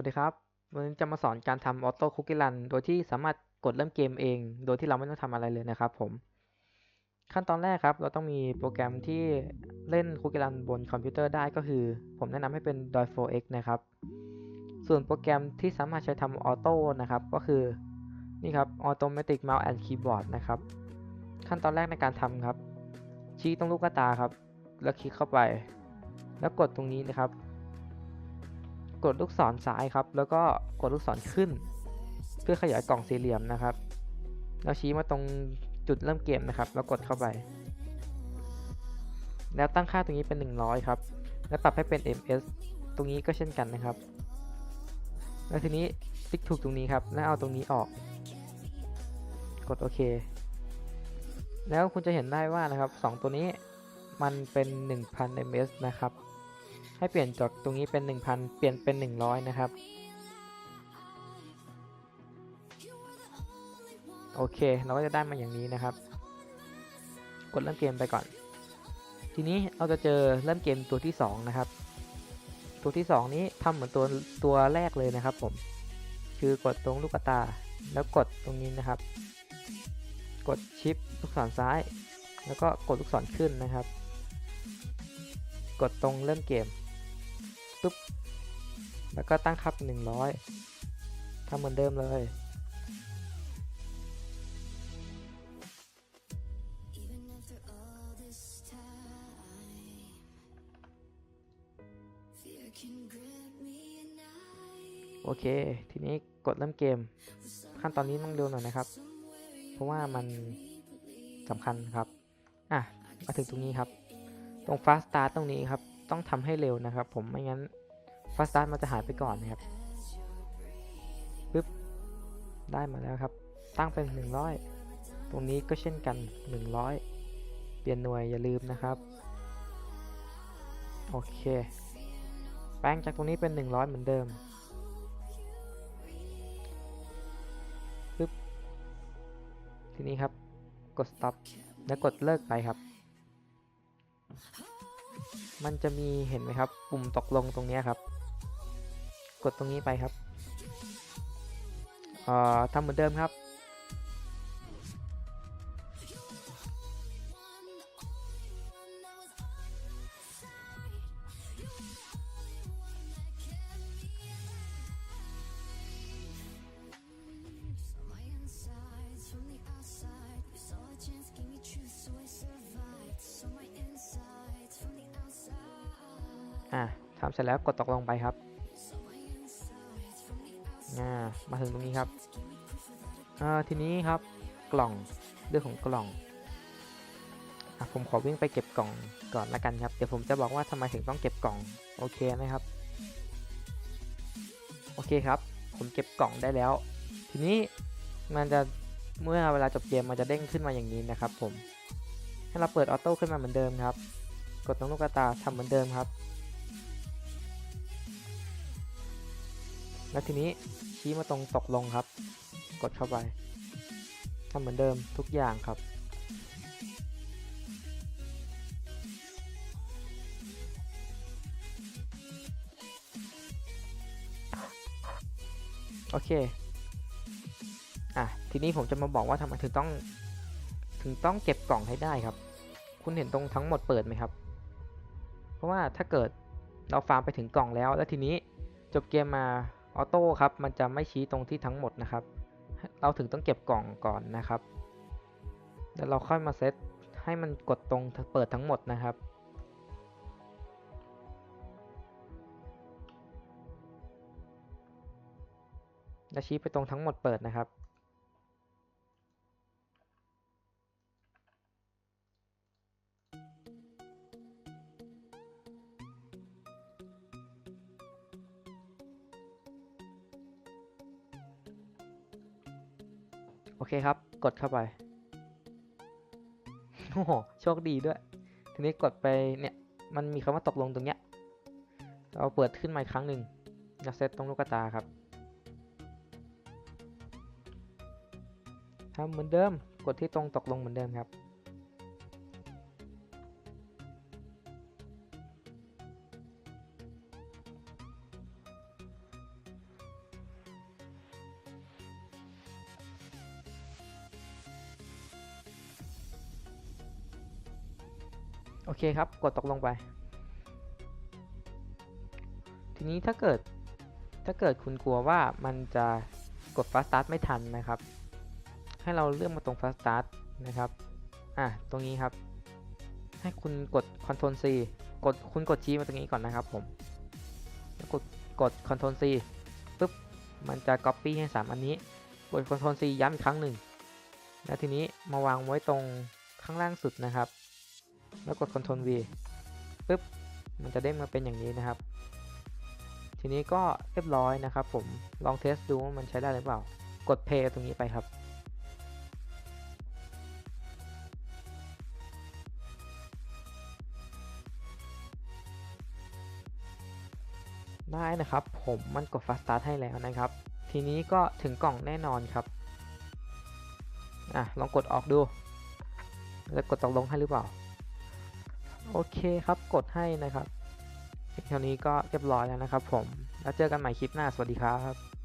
วัสดีครับ วันนี้จะมาสอนการทำออโต้คุกกี้รัน โดยที่สามารถกดเริ่มเกมเอง โดยที่เราไม่ต้องทำอะไรเลยนะครับผม ขั้นตอนแรกครับ เราต้องมีโปรแกรมที่เล่นคุกกี้รันบนคอมพิวเตอร์ได้ก็คือ ผมแนะนำให้เป็น Doi4x นะครับ ส่วนโปรแกรมที่สามารถใช้ทำออโต้นะครับ ก็คือ นี่ครับ Automatic Mouse and Keyboard นะครับ ขั้นตอนแรกในการทำครับ ชี้ตรงลูกตาครับ แล้วคลิกเข้าไป แล้วกดตรงนี้นะครับ กดลูกศรซ้ายครับ แล้วก็กดลูกศรขึ้น เพื่อขยายกล่องสี่เหลี่ยมนะครับแล้วชี้มาตรงจุดเริ่มเกมนะครับ แล้วกดเข้าไป แล้วตั้งค่าตรงนี้เป็น 100 ครับ แล้วปรับให้เป็น ms ตรงนี้ก็เช่นกันนะครับ แล้วทีนี้ติ๊กถูกตรงนี้ครับ แล้วเอาตรงนี้ออก กดโอเค แล้วคุณจะเห็นได้ว่านะครับ 2 ตัวนี้มันเป็น 1000 ms นะครับ ให้เปลี่ยนจากตรงนี้เป็น 1000 เปลี่ยนเป็น 100 นะครับ โอเค เราก็จะได้มาอย่างนี้นะครับ กดเริ่มเกมไปก่อน ทีนี้เราจะเจอเริ่มเกมตัวที่ 2 นะครับ ตัวที่ 2 นี้ทำเหมือนตัวตัวแรกเลยนะครับผม คือกดตรงลูกตา แล้วกดตรงนี้นะครับ กดชิปลูกศรซ้าย แล้วก็กดลูกศรขึ้นนะครับกดตรงเริ่มเกม ปุ๊บ แล้วก็ตั้งค่าเป็น 100ทำเหมือนเดิมเลย โอเค ทีนี้กดเริ่มเกม ขั้นตอนนี้ต้องเร็วหน่อยนะครับ เพราะว่ามันสำคัญครับ อะ มาถึงตรงนี้ครับ ตรง fast start ตรงนี้ครับ ต้องทำให้เร็วนะครับ ผมไม่งั้น fast start มันจะหายไปก่อนนะครับปึ๊บได้มาแล้วครับ ตั้งเป็น 100 ตรงนี้ก็เช่นกัน 100 เปลี่ยนหน่วยอย่าลืมนะครับ โอเค แปลงจากตรงนี้เป็น 100 เหมือนเดิมปึ๊บทีนี้ครับ กด stop แล้วกดเลิกไปครับ มันจะมีเห็นไหมครับ ปุ่มตกลงตรงนี้ครับ กดตรงนี้ไปครับอ่อทำเหมือนเดิมครับ อะทำเสร็จแล้วกดตกลงไปครับอ่ามาถึงตรงนี้ครับอ่าทีนี้ครับกล่องเรื่องของกล่องอะผมขอวิ่งไปเก็บกล่องก่อนละกันครับ เดี๋ยวผมจะบอกว่าทำไมถึงต้องเก็บกล่อง โอเคนะครับ โอเคครับ ผมเก็บกล่องได้แล้ว ทีนี้มันจะเมื่อเวลาจบเกมมันจะเด้งขึ้นมาอย่างนี้นะครับ ผม ให้เราเปิดออโต้ขึ้นมาเหมือนเดิมครับ กดตรงลูกตาทำเหมือนเดิมครับ แล้วทีนี้ชี้มาตรงตกลงครับ กดเข้าไปทำเหมือนเดิมทุกอย่างครับ โอเค อะ ทีนี้ผมจะมาบอกว่าทำไมถึงต้อง ถึงต้องเก็บกล่องให้ได้ครับ คุณเห็นตรงทั้งหมดเปิดไหมครับ เพราะว่าถ้าเกิดเราฟาร์มไปถึงกล่องแล้ว แล้วทีนี้จบเกมมา ออโต้ครับมันจะไม่ชี้ตรงที่ทั้งหมดนะครับ เราถึงต้องเก็บกล่องก่อนนะครับแล้วเราค่อยมาเซตให้มันกดตรงเปิดทั้งหมดนะครับ และชี้ไปตรงทั้งหมดเปิดนะครับ โอเคครับ กดเข้าไป โอ้โห โชคดีด้วย ทีนี้กดไปเนี่ย มันมีคำว่าตกลงตรงเนี้ย เราเปิดขึ้นมาอีกครั้งหนึ่งจะเซตตรงลูกตาครับทำเหมือนเดิม กดที่ตรงตกลงเหมือนเดิมครับ โอเคครับ กดตกลงไป ทีนี้ถ้าเกิดถ้าเกิดคุณกลัวว่ามันจะกด fast start ไม่ทันนะครับ ให้เราเลือกมาตรง fast start นะครับอะตรงนี้ครับ ให้คุณกด Ctrl C กดคุณกดชี้มาตรงนี้ก่อนนะครับผมแล้วกดกด Ctrl C ปุ๊บมันจะ copy ให้ 3 อันนี้กด Ctrl C ย้ำอีกครั้งหนึ่งแล้วทีนี้มาวางไว้ตรงข้างล่างสุดนะครับ แล้วกด Ctrl V ปุ๊บมันจะเด้งมาเป็นอย่างนี้นะครับ ทีนี้ก็เรียบร้อยนะครับ ผมลองเทสดูว่ามันใช้ได้หรือเปล่า กด Play ตรงนี้ไปครับ ได้นะครับ ผมมันกด Fast Start ให้แล้วนะครับ ทีนี้ก็ถึงกล่องแน่นอนครับอะลองกดออกดู แล้วกดตกลงให้หรือเปล่า โอเคครับกดให้นะครับเพียงเท่านี้ก็เรียบร้อยแล้วนะครับผม แล้วเจอกันใหม่คลิปหน้าสวัสดีครับ